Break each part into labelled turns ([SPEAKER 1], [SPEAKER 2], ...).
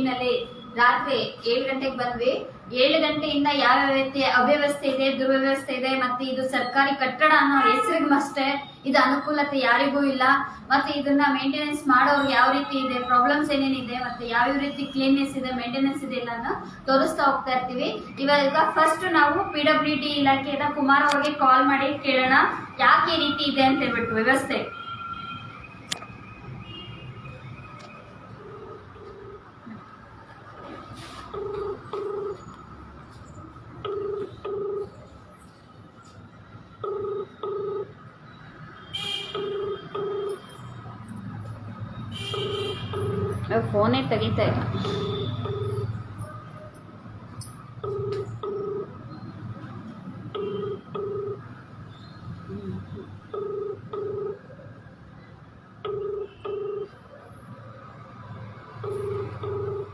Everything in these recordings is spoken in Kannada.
[SPEAKER 1] ಟೈಮಿನಲ್ಲಿ ರಾತ್ರಿ ಏಳು ಗಂಟೆಗೆ ಬಂದ್ವಿ. ಏಳು ಗಂಟೆಯಿಂದ ಯಾವ ರೀತಿ ಅವ್ಯವಸ್ಥೆ ಇದೆ, ದುರ್ವ್ಯವಸ್ಥೆ ಇದೆ, ಮತ್ತೆ ಇದು ಸರ್ಕಾರಿ ಕಟ್ಟಡ ಅನ್ನೋ ಹೆಸರಿಗೆ ಅಷ್ಟೇ ಇದು ಅನುಕೂಲತೆ ಯಾರಿಗೂ ಇಲ್ಲ. ಮತ್ತೆ ಇದನ್ನ ಮೇಂಟೆನೆನ್ಸ್ ಮಾಡೋರು ಯಾವ ರೀತಿ ಇದೆ ಪ್ರಾಬ್ಲಮ್ಸ್ ಏನೇನಿದೆ, ಮತ್ತೆ ಯಾವ ರೀತಿ ಕ್ಲೀನ್ನೆಸ್ ಇದೆ ಮೇಂಟೆನೆನ್ಸ್ ಇದೆ ಇಲ್ಲ ಅನ್ನೋ ತೋರಿಸ್ತಾ ಹೋಗ್ತಾ ಇರ್ತೀವಿ. ಇವಾಗ ಫಸ್ಟ್ ನಾವು ಪಿ ಡಬ್ಲ್ಯೂ ಡಿ ಇಲಾಖೆಯಿಂದ ಕುಮಾರ್ ಅವ್ರಿಗೆ ಕಾಲ್ ಮಾಡಿ ಕೇಳೋಣ. ಯಾಕೆ ರೀತಿ ಇದೆ ಅಂತ ಹೇಳ್ಬಿಟ್ಟು ವ್ಯವಸ್ಥೆ. ಫೋನೇ ತೆಗಿತಾ ಇಲ್ಲ.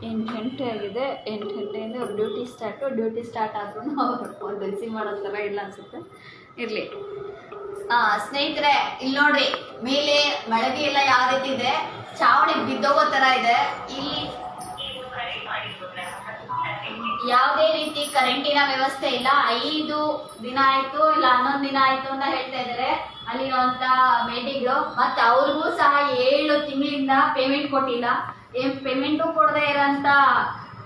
[SPEAKER 1] ಎಂಟು ಗಂಟೆ ಆಗಿದೆ. ಎಂಟು ಗಂಟೆಯಿಂದ ಡ್ಯೂಟಿ ಸ್ಟಾರ್ಟು ಡ್ಯೂಟಿ ಸ್ಟಾರ್ಟ್ ಆದ್ರೂ ಅವ್ರು ಫೋನ್ ರಿಸೀವ್ ಮಾಡೋ ಥರ ಇಲ್ಲ ಅನಿಸುತ್ತೆ. ಇರಲಿ. ಸ್ನೇಹಿತರೆ ಇಲ್ಲಿ ನೋಡ್ರಿ, ಮೇಲೆ ಮಳಗೆ ಎಲ್ಲ ಯಾವ ರೀತಿ ಇದೆ? ಚಾವಣಿ ಬಿದ್ದೋಗೋ ತರ ಇದೆ. ಇಲ್ಲಿ ಯಾವುದೇ ರೀತಿ ಕರೆಂಟಿನ ವ್ಯವಸ್ಥೆ ಇಲ್ಲ. ಐದು ದಿನ ಆಯ್ತು, ಇಲ್ಲ ಹನ್ನೊಂದು ದಿನ ಆಯ್ತು ಅಂತ ಹೇಳ್ತಾ ಇದ್ದಾರೆ ಅಲ್ಲಿರುವಂತ ಮೇಡಿಗಳು ಮತ್ತೆ ಅವ್ರಿಗೂ ಸಹ ಏಳು ತಿಂಗಳಿಂದ ಪೇಮೆಂಟ್ ಕೊಟ್ಟಿಲ್ಲ. ಏನ್ ಪೇಮೆಂಟು ಕೊಡದೇ ಇರೋಂತ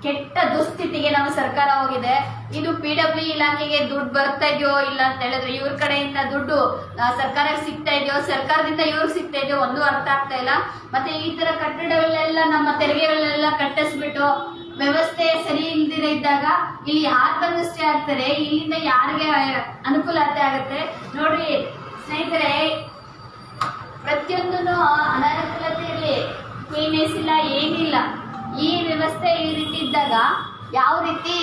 [SPEAKER 1] ಕೆಟ್ಟ ದುಸ್ಥಿತಿಗೆ ನಮ್ಮ ಸರ್ಕಾರ ಹೋಗಿದೆ. ಇದು ಪಿ ಡಬ್ಲ್ಯೂ ಇಲಾಖೆಗೆ ದುಡ್ಡು ಬರ್ತಾ ಇದೆಯೋ ಇಲ್ಲ ಅಂತ ಹೇಳಿದ್ರೆ ಇವ್ರ ಕಡೆಯಿಂದ ದುಡ್ಡು ಸರ್ಕಾರಕ್ಕೆ ಸಿಗ್ತಾ ಇದೆಯೋ, ಸರ್ಕಾರದಿಂದ ಇವ್ರಿಗೆ ಸಿಗ್ತಾ ಇದೆಯೋ ಒಂದು ಅರ್ಥ ಆಗ್ತಾ ಇಲ್ಲ. ಮತ್ತೆ ಈ ತರ ಕಟ್ಟಡಗಳನ್ನೆಲ್ಲ ನಮ್ಮ ತೆರಿಗೆಗಳನ್ನೆಲ್ಲ ಕಟ್ಟಿಸ್ಬಿಟ್ಟು ವ್ಯವಸ್ಥೆ ಸರಿ ಇಲ್ದಿರ ಇದ್ದಾಗ ಇಲ್ಲಿ ಯಾರು ಬಂದಷ್ಟೇ ಆಗ್ತಾರೆ, ಇಲ್ಲಿಂದ ಯಾರಿಗೆ ಅನುಕೂಲತೆ ಆಗುತ್ತೆ? ನೋಡ್ರಿ, ಸ್ನೇಹಿತರೆ ಪ್ರತಿಯೊಂದೂ ಅನಾನುಕೂಲತೆ ಇರಲಿ ಕ್ಲೀನೆಸ್ ಇಲ್ಲ ಏನಿಲ್ಲ. ಈ ವ್ಯವಸ್ಥೆ ಈ ರೀತಿ ಇದ್ದಾಗ ಯಾವ ರೀತಿ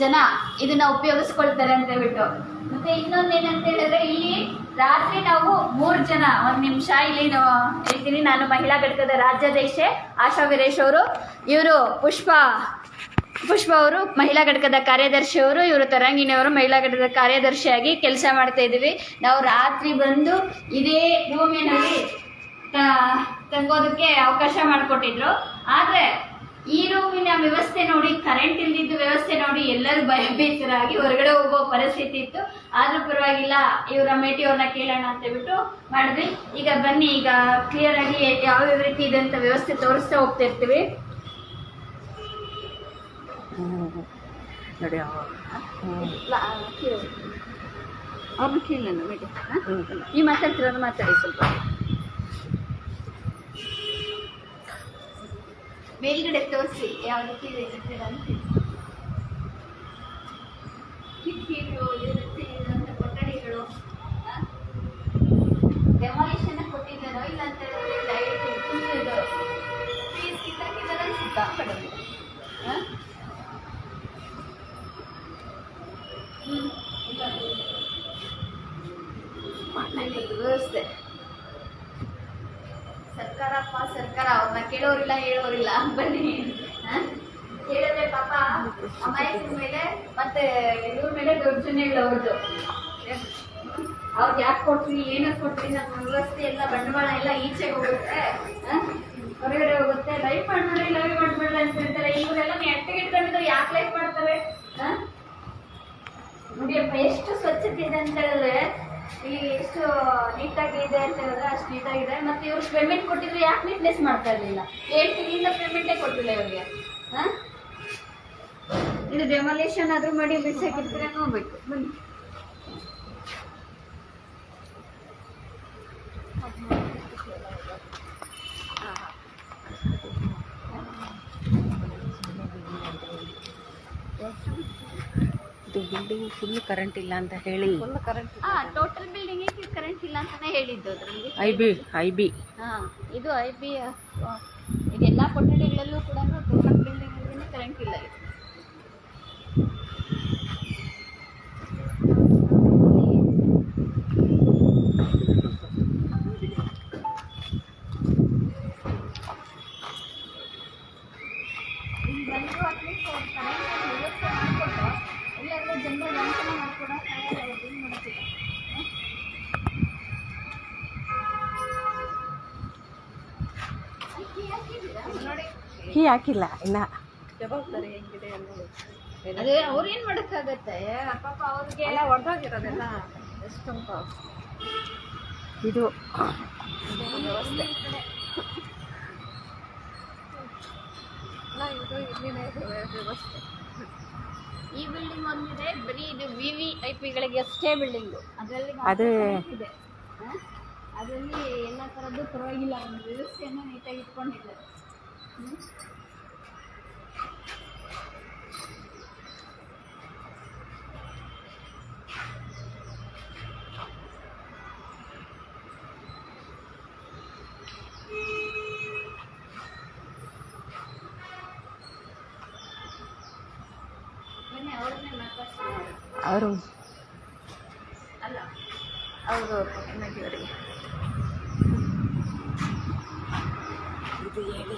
[SPEAKER 1] ಜನ ಇದನ್ನ ಉಪಯೋಗಿಸ್ಕೊಳ್ತಾರೆ ಅಂತ ಹೇಳ್ಬಿಟ್ಟು. ಮತ್ತೆ ಇನ್ನೊಂದು ಏನಂತ ಹೇಳಿದ್ರೆ ಇಲ್ಲಿ ರಾತ್ರಿ ನಾವು ಮೂರು ಜನ, ಒಂದ್ ನಿಮಿಷ ಇಲ್ಲಿ ಹೇಳ್ತೀನಿ. ನಾನು ಮಹಿಳಾ ಘಟಕದ ರಾಜ್ಯಾಧ್ಯಕ್ಷೆ ಆಶಾ ವೀರೇಶ್ ಅವರು, ಇವರು ಪುಷ್ಪ ಪುಷ್ಪ ಅವರು ಮಹಿಳಾ ಘಟಕದ ಕಾರ್ಯದರ್ಶಿ ಅವರು, ಇವರು ತರಂಗಿಣಿ ಅವರು ಮಹಿಳಾ ಘಟಕದ ಕಾರ್ಯದರ್ಶಿಯಾಗಿ ಕೆಲಸ ಮಾಡ್ತಾ ಇದ್ದೀವಿ. ನಾವು ರಾತ್ರಿ ಬಂದು ಇದೇ ರೂಮಿನಲ್ಲಿ ತಂಗೋದಕ್ಕೆ ಅವಕಾಶ ಮಾಡಿಕೊಟ್ಟಿದ್ರು. ಆದರೆ ಈ ರೂಮಿನ ವ್ಯವಸ್ಥೆ ನೋಡಿ ಕರೆಂಟ್ ಇಲ್ದಿದ್ದು ವ್ಯವಸ್ಥೆ ನೋಡಿ ಎಲ್ಲರೂ ಭಯಭೀತರಾಗಿ ಹೊರಗಡೆ ಹೋಗೋ ಪರಿಸ್ಥಿತಿ ಇತ್ತು ಆದ್ರೂ ಪರವಾಗಿಲ್ಲ ಇವರ ಮೇಟಿ ಅವ್ರನ್ನ ಕೇಳೋಣ ಅಂತ ಹೇಳ್ಬಿಟ್ಟು ಮಾಡಿದ್ವಿ ಈಗ ಬನ್ನಿ ಈಗ ಕ್ಲಿಯರ್ ಆಗಿ ಯಾವ ರೀತಿ ಇದೆ ಅಂತ ವ್ಯವಸ್ಥೆ ತೋರಿಸ್ತಾ ಹೋಗ್ತಾ ಇರ್ತೀವಿ
[SPEAKER 2] ನೋಡಿ
[SPEAKER 1] ಅವ್ರನ್ನ ಕೇಳೋಣ ಮಾತಾಡ್ತಿರೋದು ಮಾತಾಡಿ ಸ್ವಲ್ಪ ಮೇಲ್ಗಡೆ ತೋರಿಸಿ ಯಾವ ರೀತಿ ಕಟ್ಟಡ ಅಂತ ಇರುತ್ತೆ ಡೆಮಾಲಿಷನ್ ಕೊಟ್ಟಿದ್ದಾರೋ ಇಲ್ಲ ಅಂತ ಡೈರೆಕ್ಟ್ ಸಿಕ್ಕಾಪಟ್ಟೆ ಆ? ಹ್ಮ್. ಇಲ್ಲ. ಮಾಡ್ಲಿಕ್ಕೆ ವ್ಯವಸ್ಥೆ ಸರ್ಕಾರಪ್ಪ ಸರ್ಕಾರ ಅವ್ರನ್ನ ಹೇಳೋರಿಲ್ಲ ಬನ್ನಿ. ಹೇಳಿದ್ರೆ ಪಾಪ ಅಮಾಯಕರ ಮೇಲೆ ಮತ್ತೆ ಇವ್ರ ಮೇಲೆ ದೌರ್ಜನ್ಯಗಳು ಅವ್ರದ್ದು ಅವ್ರಿಗೆ ಯಾಕೆ ಕೊಟ್ರಿ ಏನಕ್ಕೆ ಕೊಟ್ರಿ? ನಮ್ಮ ವ್ಯವಸ್ಥೆ ಎಲ್ಲ ಬಂಡವಾಳ ಎಲ್ಲ ಈಚೆಗೆ ಹೋಗುತ್ತೆ? ಹೊರಗಡೆ ಹೋಗುತ್ತೆ. ಲೈಫ್ ಮಾಡ್ಬೇಡ ಲವ್ ಮಾಡ್ಬೇಡ ಅಂತ ಹೇಳ್ತಾರೆ. ಇವರೆಲ್ಲ ಎಟ್ಟಿಗೆ ಇಟ್ಕೊಂಡಿದ್ರು ಯಾಕೆ ಲೈಫ್ ಮಾಡ್ತಾರೆ? ನೋಡಿಯಪ್ಪ ಎಷ್ಟು ಸ್ವಚ್ಛತೆ ಇದೆ ಅಂತ ಹೇಳಿದ್ರೆ ಇಲ್ಲಿ ಎಷ್ಟು ನೀಟಾಗಿ ಇದೆ ಅಂತ ಹೇಳಿದ್ರೆ ಅಷ್ಟು ನೀಟಾಗಿದೆ ಮತ್ತೆ ಇವ್ರು ಪೇಮೆಂಟ್ ಕೊಟ್ಟಿದ್ರೆ ಯಾಕೆ ನೀಟ್ನೆಸ್ ಮಾಡ್ತಾ ಇರಲಿಲ್ಲ? ಏಳು ತಿಂಗಳಿಂದ ಪೇಮೆಂಟೇ ಕೊಟ್ಟಿಲ್ಲ ಇವ್ರಿಗೆ. ಹಾ? ಇದು ಡೆಮಾಲೇಷನ್ ಆದ್ರೂ ಮಾಡಿ ಬಿಸಾಕಿದ್ರೆ ನೋಡ್ಬೇಕು, ಬನ್ನಿ.
[SPEAKER 2] ಇದು ಬಿಲ್ಡಿಂಗ್ ಫುಲ್ ಕರೆಂಟ್ ಇಲ್ಲ ಅಂತ ಹೇಳಿ.
[SPEAKER 1] ಹಾ ಟೋಟಲ್ ಬಿಲ್ಡಿಂಗಿಗೆ ಕರೆಂಟ್ ಇಲ್ಲ ಅಂತಾನೆ ಹೇಳಿದ್ದು ಅದರಲ್ಲಿ
[SPEAKER 2] ಐ ಬಿ ಐ ಬಿ
[SPEAKER 1] ಹಾ ಇದು ಐ ಬಿ ಇದೆಲ್ಲ ಕೊಠಡಿಗಳಲ್ಲೂ ಕೂಡ ಟೋಟಲ್ ಬಿಲ್ಡಿಂಗ್ ಕರೆಂಟ್ ಇಲ್ಲ ಇದು. ಇಲ್ಲಿ ಬಂದು ಅಟ್ಲೀಸ್ಟ್ ಕರೆಂಟ್ ವ್ಯವಸ್ಥೆ ಮಾಡಿಕೊಟ್ಟು ಎಲ್ಲಾದ್ರೂ ಜನರು ವಂಚನೆ ಮಾಡ್ಕೊಡೋ ಏನು ಮಾಡ್ತಿಲ್ಲ
[SPEAKER 2] ಕೀ ಹಾಕಿಲ್ಲ ಇನ್ನ. ಜವಾಬ್ದಾರಿ ಹೆಂಗಿದೆ ಅನ್ನೋದು.
[SPEAKER 1] ಅದೇ ಅವ್ರೇನ್ ಮಾಡಕ್ಕಾಗತ್ತೆ? ಪಾಪ ಅವ್ರಿಗೆ
[SPEAKER 2] ಎಲ್ಲ ಹೊಡೆದೋಗಿರೋದೆಲ್ಲ ಎಷ್ಟೊಂತ ಇದು.
[SPEAKER 1] ಈ ಬಿಲ್ಡಿಂಗ್ ಒಂದಿದೆ ಬರೀ ಇದು ವಿ ವಿ ಐ ಪಿಗಳಿಗೆ ಅಷ್ಟೇ ಬಿಲ್ಡಿಂಗು. ಅದರಲ್ಲಿ
[SPEAKER 2] ಅದೇ.
[SPEAKER 1] ಇದೆ ಹ? ಅದರಲ್ಲಿ ಎಲ್ಲ ಥರದ್ದು ಪರವಾಗಿಲ್ಲ ಒಂದು ವ್ಯವಸ್ಥೆಯನ್ನು ನೀಟಾಗಿ ಇಟ್ಕೊಂಡಿದ್ದಾರೆ ಹ್ಮ್? ಬನ್ನಿ ಅವ್ರನ್ನೇ ಮಾತಾಡ್ಸ್ತಾರೆ
[SPEAKER 2] ಅವರು
[SPEAKER 1] ಅಲ್ಲ
[SPEAKER 2] ಅವರು ಅವರಿಗೆ ಇದು ಹೇಳಿ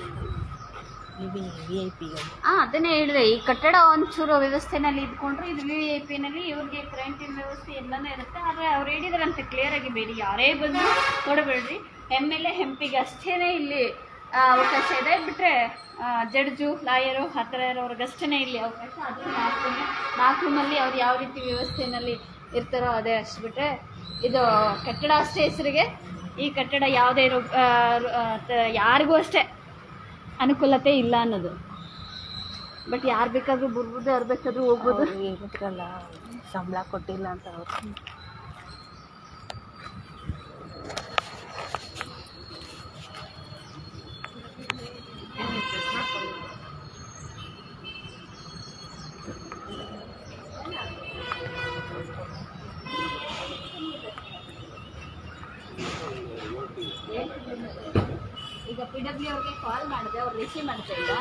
[SPEAKER 2] ವಿ ವಿ ಐ ಪಿಗಳು
[SPEAKER 1] ಆ, ಅದನ್ನೇ ಹೇಳಿದೆ. ಈ ಕಟ್ಟಡ ಒಂಚೂರು ವ್ಯವಸ್ಥೆನಲ್ಲಿ ಇದ್ಕೊಂಡ್ರೆ ಇದು ವಿ ಐ ಪಿನಲ್ಲಿ ಇವ್ರಿಗೆ ಕರೆಂಟಿನ ವ್ಯವಸ್ಥೆ ಎಲ್ಲನೂ ಇರುತ್ತೆ. ಆದರೆ ಅವ್ರು ಹೇಳಿದ್ರಂತೆ ಕ್ಲಿಯರ್ ಆಗಿ ಬೇಡಿ. ಯಾರೇ ಬಂದು ಕೊಡಬೇಡ್ರಿ ಎಂ ಎಲ್ ಎ ಹೆಂಪಿಗೆ ಅಷ್ಟೇ ಇಲ್ಲಿ ಅವಕಾಶ ಇದೆ. ಬಿಟ್ಟರೆ ಜಡ್ಜು, ಲಾಯರು ಆ ಥರ ಇರೋರ್ಗಷ್ಟೇ ಇಲ್ಲಿ ಅವಕಾಶ. ಅದು ನಾಲ್ಕು ನಾಲ್ಕು ರೂಮಲ್ಲಿ ಅವ್ರು ಯಾವ ರೀತಿ ವ್ಯವಸ್ಥೆನಲ್ಲಿ ಇರ್ತಾರೋ ಅದೇ ಅಷ್ಟು ಬಿಟ್ಟರೆ ಇದು ಕಟ್ಟಡ ಅಷ್ಟೇ ಹೆಸರಿಗೆ. ಈ ಕಟ್ಟಡ ಯಾವುದೇ ಯಾರಿಗೂ ಅಷ್ಟೇ. ಅನುಕೂಲತೆ ಇಲ್ಲ ಅನ್ನೋದು. ಬಟ್ ಯಾರು ಬೇಕಾದ್ರೂ ಬರ್ಬೋದು ಯಾರು ಬೇಕಾದ್ರೂ ಹೋಗ್ಬೋದು.
[SPEAKER 2] ಸಂಬಳ ಕೊಟ್ಟಿಲ್ಲ ಅಂತ ಅವ್ರು.
[SPEAKER 1] ಅವ್ರಿಗೆ ಕಾಲ್ ಮಾಡಿದೆ ಅವ್ರು ರಿಸೀವ್ ಮಾಡ್ತಾ ಇಲ್ಲ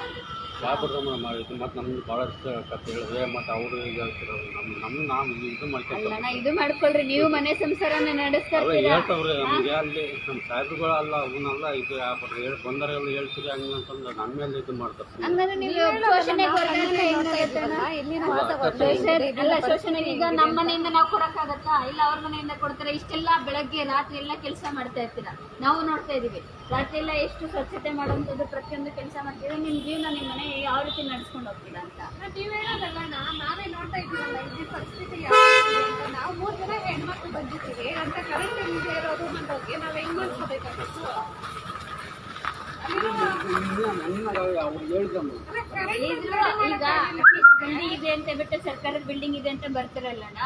[SPEAKER 3] ವ್ಯಾಪಾರ ಮಾಡಿದ್ದು ಮತ್ತು ನಮ್ದು ಭಾಳಷ್ಟು ಕಥೆ ಹೇಳಿದ್ರೆ ಮತ್ತು ಅವರು ಈಗ ಹೇಳ್ತಿರೋ ನಮ್ಮ ನಮ್ಮ ನಾವು ಇದು ಮಾಡ್ಕೊಂತ
[SPEAKER 1] ಅಲ್ಲಣ್ಣ ಇದು ಮಾಡ್ಕೊಳ್ರಿ ನೀವು ಮನೆ ಸಂಸಾರನ ನಡೆಸ್ತಾ
[SPEAKER 3] ಅವೇ
[SPEAKER 1] ಇರ್ತೀರಾ
[SPEAKER 3] ಹೇಳ್ತಾವ್ರಿ ನಮಗೆ ಅಲ್ಲಿ ನಮ್ಮ ಸಾಹೇಬ್ರುಗಳು ಅಲ್ಲ ಅವನ್ನೆಲ್ಲ ಇದು ವ್ಯಾಪಾರ ಹೇಳಿ ಬಂದರೆಲ್ಲ ಹೇಳ್ತೀರಿ ಹಂಗೆ ನಮ್ಮ ಮೇಲೆ ಇದು ಮಾಡ್ತಾರೆ.
[SPEAKER 1] ಹಂಗಂದ್ರೆ ನೀವು ಶೋಷಣೆಗೆ ಹೊರಗಡೆ ಹೆಂಗಾಗತ್ತೆ ಅಣ್ಣ?
[SPEAKER 2] ಇಲ್ಲಿನ
[SPEAKER 1] ಶೋಷಣೆ- ಅಲ್ಲ ಶೋಷಣೆಗೆ ಈಗ ನಮ್ಮ ಮನೆಯಿಂದ ನಾವು ಕೊಡಕ್ಕಾಗತ್ತಾ ಇಲ್ಲ ಅವ್ರ ಮನೆಯಿಂದ ಕೊಡ್ತಾರೆ? ಇಷ್ಟೆಲ್ಲ ಬೆಳಗ್ಗೆ ರಾತ್ರಿ ಎಲ್ಲ ಕೆಲಸ ಮಾಡ್ತಾ ಇರ್ತೀರಾ? ನಾವು ನೋಡ್ತಾ ಇದೀವಿ. ರಾತ್ರಿ ಎಲ್ಲ ಎಷ್ಟು ಸ್ವಚ್ಛತೆ ಮಾಡುವಂಥದ್ದು ಪ್ರತಿಯೊಂದು ಕೆಲಸ ಮಾಡ್ತೀವಿ. ನಿಮ್ಮ ಜೀವನ ನಿಮ್ಮ ಮನೆ ಯಾವ ರೀತಿ ನಡ್ಸ್ಕೊಂಡು ಹೋಗ್ತೀರಾ ಅಂತ?
[SPEAKER 2] ನೀವು ಹೇಳೋದಲ್ಲ ನಾವೇ ನೋಡ್ತಾ ಇದ್ದೀವಲ್ಲ ಇದು ಪರಿಸ್ಥಿತಿ ಯಾವ್ದು ಅಂತ. ನಾವು ಮೂರು ಜನ ಹೆಣ್ಮಕ್ಳು ಬಂದಿದ್ದೀವಿ ಅಂತ ಕರೆಂಟ್ ಇಲ್ಲದೆ ಇರೋದು ಬಗ್ಗೆ ನಾವು ಹೆಂಗ್ ಮಾಡ್ಕೋಬೇಕಾಗಿತ್ತು
[SPEAKER 1] ಈಗ ಇದೆ ಅಂತ ಬಿಟ್ಟು ಸರ್ಕಾರದ ಬಿಲ್ಡಿಂಗ್ ಇದೆ ಅಂತ ಬರ್ತಾರಲ್ಲಣ್ಣ?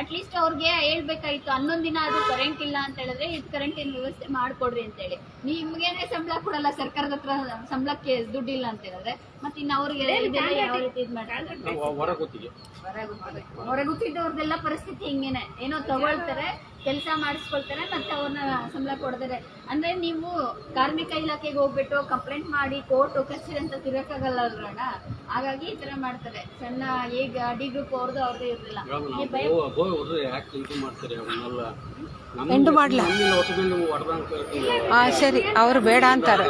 [SPEAKER 1] ಅಟ್ಲೀಸ್ಟ್ ಅವ್ರಿಗೆ ಹೇಳ್ಬೇಕಾಯ್ತು ಹನ್ನೊಂದು ದಿನ ಅದು ಕರೆಂಟ್ ಇಲ್ಲ ಅಂತ ಹೇಳಿದ್ರೆ ಇದು ಕರೆಂಟಿನ ವ್ಯವಸ್ಥೆ ಮಾಡ್ಕೊಡ್ರಿ ಅಂತ ಹೇಳಿ. ನಿಮ್ಗೇನೆ ಸಂಬಳ ಕೊಡಲ್ಲ ಸರ್ಕಾರದ ಹತ್ರ ಸಂಬಳಕ್ಕೆ ದುಡ್ಡಿಲ್ಲ ಅಂತ ಹೇಳಿದ್ರೆ ಮತ್ತೆ ಇನ್ನು ಅವ್ರಿಗೆ ಹೊರಗುತ್ತಿದ್ದವ್ರದೆಲ್ಲ ಯಾವ ರೀತಿ ಇದು ಮಾಡ್ತಾರೆ?
[SPEAKER 3] ಹೊರಗೊತ್ತಿಗೆ
[SPEAKER 1] ಹೊರಗೆ ಗೊತ್ತಿದ್ದವ್ರದ್ದೆಲ್ಲ ಪರಿಸ್ಥಿತಿ ಹಿಂಗೇನೆ? ಏನೋ ತಗೊಳ್ತಾರೆ ಕೆಲಸ ಮಾಡಿಸ್ಕೊಳ್ತಾರೆ ಮತ್ತೆ ಅವ್ರನ್ನ ಸಂಬಳ ಕೊಡ್ತಾರೆ. ಅಂದ್ರೆ ನೀವು ಕಾರ್ಮಿಕ ಇಲಾಖೆಗೆ ಹೋಗ್ಬಿಟ್ಟು ಕಂಪ್ಲೇಂಟ್ ಮಾಡಿ ಕೋರ್ಟ್ ಕಚೇರಿ ಅಂತ ತಿರಕಾಗಲ್ಲ ಅಲ್ರಣ್ಣ ಹಾಗಾಗಿ ಈ ತರ ಮಾಡ್ತಾರೆ. ಸಣ್ಣ ಈಗ ಡಿ ಗ್ರೂಪ್ ಅವ್ರದ್ದು ಅವ್ರದ್ದು ಇರಲಿಲ್ಲ. ಈ ಭಯ
[SPEAKER 2] ಎಂಟು ಮಾಡ್ಲಾ?
[SPEAKER 3] ಹೊಡೆದಂಗೆ
[SPEAKER 2] ಸರಿ ಅವ್ರು ಬೇಡ ಅಂತಾರೆ.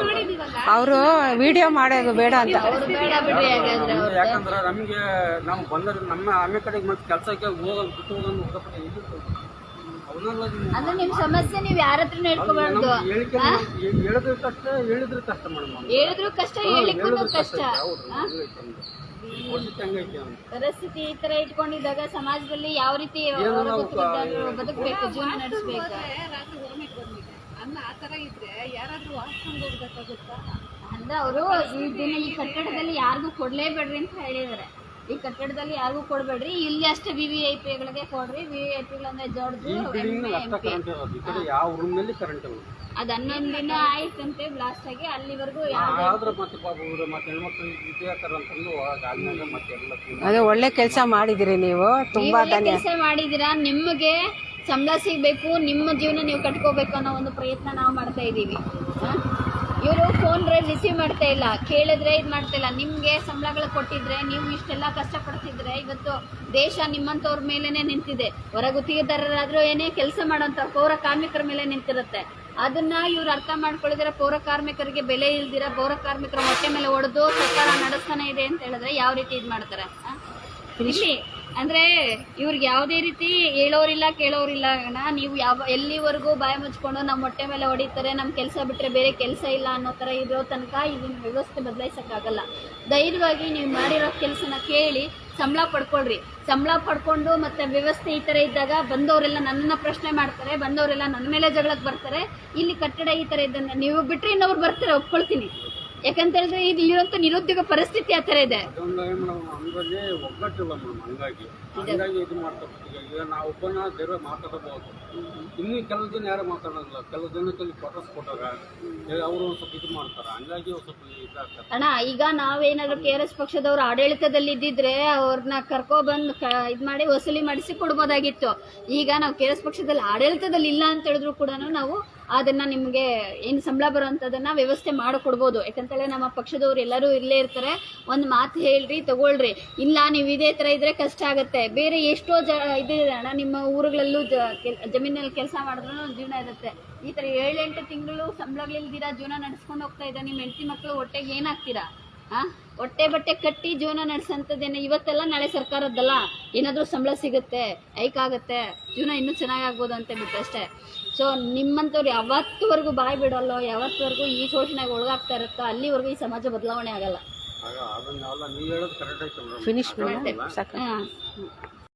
[SPEAKER 2] ಅವರು ವಿಡಿಯೋ ಮಾಡೋದು ಬೇಡ ಅಂತ.
[SPEAKER 1] ಅವ್ರು ಬೇಡ ಬಿಡ್ರಿ ಹಾಗಾದ್ರೆ ಅವ್ರು
[SPEAKER 3] ಯಾಕಂದ್ರೆ ನಮಗೆ ನಾವು ಬಂದರೆ ನಮ್ಮ ಆಮೇಲೆ ಕಡೆಗೆ ಮತ್ತೆ ಕೆಲಸಕ್ಕೆ ಹೋಗೋದು ಬಿಟ್ಟು ಹೋಗೋದು ಹೋಗಪ್ಪ ಇದು ಅವನ್ನೆಲ್ಲ ನೀವು
[SPEAKER 1] ಅಂದ್ರೆ ನಿಮ್ ಸಮಸ್ಯೆ ನೀವ್ ಯಾರ ಹತ್ರನೂ ಹೇಳ್ಕೋಬಾರ್ದು.
[SPEAKER 3] ಹೇಳಿಕೆ ಹೇಳಿದ್ರೆ ಕಷ್ಟ ಹೇಳಿದ್ರೆ ಕಷ್ಟ ಮೇಡಮ್
[SPEAKER 1] ಹೇಳಿದ್ರು ಕಷ್ಟ ಹೇಳಿಕ್ಕೂ ಕಷ್ಟ
[SPEAKER 3] ಹೌದು
[SPEAKER 1] ಆ? ಪರಿಸ್ಥಿತಿ ಈ ತರ ಇಟ್ಕೊಂಡಿದ್ದಾಗ ಸಮಾಜದಲ್ಲಿ ಯಾವ ರೀತಿ ಬದುಕಬೇಕು ಜೀವನ ನಡೆಸಬೇಕು?
[SPEAKER 2] ಅನ್ನ ಆ ತರ ಇದ್ರೆ ಯಾರಾದ್ರೂ ವಾಶ್ರೂಮ್ಗೆ ಹೋಗ್ಬೇಕಾಗುತ್ತಾ?
[SPEAKER 1] ಅಂದ್ರೆ ಅವರು ಈ ದಿನ ಈ ಕಟ್ಟಡದಲ್ಲಿ ಯಾರಿಗೂ ಕೊಡ್ಲೇಬೇಡ್ರಿ ಅಂತ ಹೇಳಿದಾರೆ ಈ ಕಟ್ಟಡದಲ್ಲಿ ಯಾರಿಗೂ ಕೊಡಬೇಡ್ರಿ. ಇಲ್ಲಿ ಅಷ್ಟೇ ವಿ ವಿ ಐ ಪಿಗಳಿಗೆ ಕೊಡ್ರಿ. ವಿ ವಿ ಐ ಪಿಗಳಂದ್ರೆ ಜೋಡ್ದು
[SPEAKER 3] ಈ ಬಿಲ್ಡಿಂಗ್ ಅಷ್ಟ
[SPEAKER 1] ಪಿ.
[SPEAKER 3] ಕರೆಂಟ್ ಇರೋದು. ಈ ಕಡೆ ಯಾವ ರೂಮ್ನಲ್ಲಿ ಕರೆಂಟ್ ಇಲ್ಲ.
[SPEAKER 1] ಅದ್ ಹನ್ನೊಂದು ದಿನ ಆಯ್ತಂತೆ ಬ್ಲಾಸ್ಟ್ ಆಗಿ. ಅಲ್ಲಿವರೆಗೂ ಯಾವ್ದೇ
[SPEAKER 3] ಆದ್ರೆ ಮತ್ತೆ ಪಾಪ ಇವರು ಮತ್ತೆ ಹೆಣ್ಮಕ್ಳು ಇದ್ಯಾಕರ ಅಂತಂದು ಆದ್ಮೇಲೆ ಮತ್ತೆ ಎಲ್ಲ clean
[SPEAKER 2] ಅದೇ ಒಳ್ಳೆ ಕೆಲಸ ಮಾಡಿದಿರಿ ನೀವು. ತುಂಬಾ ಧನ್ಯ
[SPEAKER 1] ಕೆಲಸ ಮಾಡಿದಿರಾ? ನಿಮಗೆ ಸಂಬಳ ಸಿಗ್ಬೇಕು. ನಿಮ್ಮ ಜೀವನ ನೀವು ಕಟ್ಕೋಬೇಕು ಅನ್ನೋ ಒಂದು ಪ್ರಯತ್ನ ನಾವು ಮಾಡ್ತಾ ಇದ್ದೀವಿ. ಇವರು ಫೋನ್ ರಿಸೀವ್ ಮಾಡ್ತಾ ಇಲ್ಲ, ಕೇಳಿದ್ರೆ ಇದು ಮಾಡ್ತಾ ಇಲ್ಲ. ನಿಮಗೆ ಸಂಬಳಗಳು ಕೊಟ್ಟಿದ್ರೆ, ನೀವು ಇಷ್ಟೆಲ್ಲ ಕಷ್ಟಪಡ್ತಿದ್ರೆ, ಇವತ್ತು ದೇಶ ನಿಮ್ಮಂಥವ್ರ ಮೇಲೇ ನಿಂತಿದೆ. ಹೊರ ಗುತ್ತಿಗೆದಾರರಾದ್ರೂ ಏನೇ ಕೆಲಸ ಮಾಡೋಂಥ ಪೌರ ಕಾರ್ಮಿಕರ ಮೇಲೆ ನಿಂತಿರುತ್ತೆ. ಅದನ್ನ ಇವ್ರು ಅರ್ಥ ಮಾಡ್ಕೊಳ್ಳಿದ್ರೆ ಪೌರ ಕಾರ್ಮಿಕರಿಗೆ ಬೆಲೆ ಇಲ್ದಿರ ಪೌರ ಕಾರ್ಮಿಕರ ಹೊಟ್ಟೆ ಮೇಲೆ ಹೊಡೆದು ಸರ್ಕಾರ ನಡೆಸ್ತಾನೆ ಇದೆ ಅಂತ ಹೇಳಿದ್ರೆ ಯಾವ ರೀತಿ ಇದು ಮಾಡ್ತಾರೆ? ಇಲ್ಲಿ ಅಂದ್ರೆ ಇವ್ರಿಗೆ ಯಾವುದೇ ರೀತಿ ಹೇಳೋರಿಲ್ಲ, ಕೇಳೋರಿಲ್ಲ. ಅಣ್ಣ ನೀವು ಯಾವ, ಎಲ್ಲಿವರೆಗೂ ಬಾಯ ಮುಚ್ಕೊಂಡು ನಮ್ಮ ಹೊಟ್ಟೆ ಮೇಲೆ ಹೊಡಿತಾರೆ ನಮ್ಮ ಕೆಲಸ ಬಿಟ್ಟರೆ ಬೇರೆ ಕೆಲಸ ಇಲ್ಲ ಅನ್ನೋ ಥರ ಇರೋ ತನಕ ಇದನ್ನ ವ್ಯವಸ್ಥೆ ಬದಲಾಯಿಸೋಕ್ಕಾಗಲ್ಲ. ಧೈರ್ಯವಾಗಿ ನೀವು ಮಾಡಿರೋ ಕೆಲಸನ ಕೇಳಿ ಸಂಬಳ ಪಡ್ಕೊಳ್ರಿ. ಸಂಬಳ ಪಡ್ಕೊಂಡು ಮತ್ತೆ ವ್ಯವಸ್ಥೆ ಈ ಥರ ಇದ್ದಾಗ ಬಂದವರೆಲ್ಲ ನನ್ನ ಪ್ರಶ್ನೆ ಮಾಡ್ತಾರೆ, ಬಂದವರೆಲ್ಲ ನನ್ನ ಮೇಲೆ ಜಗಳಕ್ಕೆ ಬರ್ತಾರೆ. ಇಲ್ಲಿ ಕಟ್ಟಡ ಈ ಥರ ಇದ್ದಂಗೆ, ನೀವು ಬಿಟ್ಟರೆ ಇನ್ನೊಬ್ರು ಬರ್ತಾರೆ, ಒಪ್ಕೊಳ್ತೀನಿ. ಯಾಕಂತ ಹೇಳಿದ್ರೆ ಇಲ್ಲಿರುವಂತ ನಿರುದ್ಯೋಗ ಪರಿಸ್ಥಿತಿ ಆ ಥರ ಇದೆ.
[SPEAKER 3] ಅದೊಂದು ಏನು ಮೇಡಮ್ ಹಂಗಾಗಿ ಒಗ್ಗಟ್ಟಿಲ್ಲ ಮೇಡಮ್ ಹಂಗಾಗಿ. ಹಂಗಾಗಿ ಇದು ಮಾಡ್ತಾರೆ ಈಗ ನಾವು ಒಬ್ಬನ ಧೈರ್ಯ ಮಾತಾಡಬಹುದು ಇನ್ನೂ ಕೆಲವು ಜನ ಯಾರು ಮಾತಾಡೋದಿಲ್ಲ. ಕೆಲವು ಜನಕ್ಕೆ ಫೋಟೋಸ್ ಕೊಟ್ಟಾಗ ಅವರು ಸ್ವಲ್ಪ ಇದು ಮಾಡ್ತಾರೆ. ಹಂಗಾಗಿ ಒಂದು ಸ್ವಲ್ಪ ಇದಾಗ್ತಾರೆ
[SPEAKER 1] ಅಣ್ಣ ಈಗ ನಾವೇನಾದ್ರು ಕೆ ಆರ್ ಎಸ್ ಪಕ್ಷದವರು ಆಡಳಿತದಲ್ಲಿ ಇದ್ದಿದ್ರೆ ಅವ್ರನ್ನ ಕರ್ಕೊಬಂದು ಇದು ಮಾಡಿ ವಸೂಲಿ ಮಾಡಿಸಿ ಕೊಡ್ಬೋದಾಗಿತ್ತು. ಈಗ ನಾವು ಕೆ ಆರ್ ಎಸ್ ಪಕ್ಷದಲ್ಲಿ ಆಡಳಿತದಲ್ಲಿ ಇಲ್ಲ ಅಂತ ಹೇಳಿದ್ರು ಕೂಡ ನಾವು ಅದನ್ನ ನಿಮಗೆ ಏನು ಸಂಬಳ ಬರೋಂಥದ್ದನ್ನ ವ್ಯವಸ್ಥೆ ಮಾಡಿಕೊಡ್ಬೋದು. ಯಾಕಂತೇಳಿ ನಮ್ಮ ಪಕ್ಷದವ್ರು ಎಲ್ಲರೂ ಇಲ್ಲೇ ಇರ್ತಾರೆ. ಒಂದು ಮಾತು ಹೇಳ್ರಿ, ತಗೊಳ್ರಿ. ಇಲ್ಲ, ನೀವು ಇದೇ ಥರ ಇದ್ರೆ ಕಷ್ಟ ಆಗುತ್ತೆ. ಬೇರೆ ಎಷ್ಟೋ ಜ ಇದಿದೆ ನಿಮ್ಮ ಊರುಗಳಲ್ಲೂ ಜ ಜಮೀನಲ್ಲಿ ಕೆಲಸ ಮಾಡಿದ್ರು ಜೀವನ ಇರುತ್ತೆ. ಈ ಥರ ಏಳೆಂಟು ತಿಂಗಳು ಸಂಬಳಗಳಿಲ್ದಿರ ಜೀವನ ನಡೆಸ್ಕೊಂಡು ಹೋಗ್ತಾ ಇದ್ದ ನಿಮ್ಮ ಹೆಂಡತಿ ಮಕ್ಕಳು ಹೊಟ್ಟೆಗೆ ಏನಾಗ್ತೀರಾ ಹೊಟ್ಟೆ ಬಟ್ಟೆ ಕಟ್ಟಿ ಜೀವನ ನಡೆಸಂತದೇನೆ ಇವತ್ತೆಲ್ಲ ನಾಳೆ ಸರ್ಕಾರದ್ದಲ್ಲ. ಏನಾದರೂ ಸಂಬಳ ಸಿಗುತ್ತೆ ಐಕ್ ಆಗುತ್ತೆ ಜೀವನ ಇನ್ನೂ ಚೆನ್ನಾಗಾಗ್ಬೋದು ಅಂತ ಬಿಟ್ಟು ಅಷ್ಟೇ. ಸೊ ನಿಮ್ಮಂಥವ್ರು ಯಾವತ್ತವರೆಗೂ ಬಾಯಿ ಬಿಡಲ್ಲೋ ಯಾವತ್ತುವರೆಗೂ ಈ ಶೋಷಣೆಗೆ ಒಳಗಾಗ್ತಾ ಇರುತ್ತೋ ಅಲ್ಲಿವರೆಗೂ ಈ ಸಮಾಜ ಬದಲಾವಣೆ ಆಗಲ್ಲ.
[SPEAKER 3] ಆಗ ಅದನ್ನ ಅಲ್ಲ ನೀವು ಹೇಳೋದು ಕರೆಕ್ಟ್ ಆಯ್ತು ಮೇಡಮ್.
[SPEAKER 4] ಫಿನಿಶ್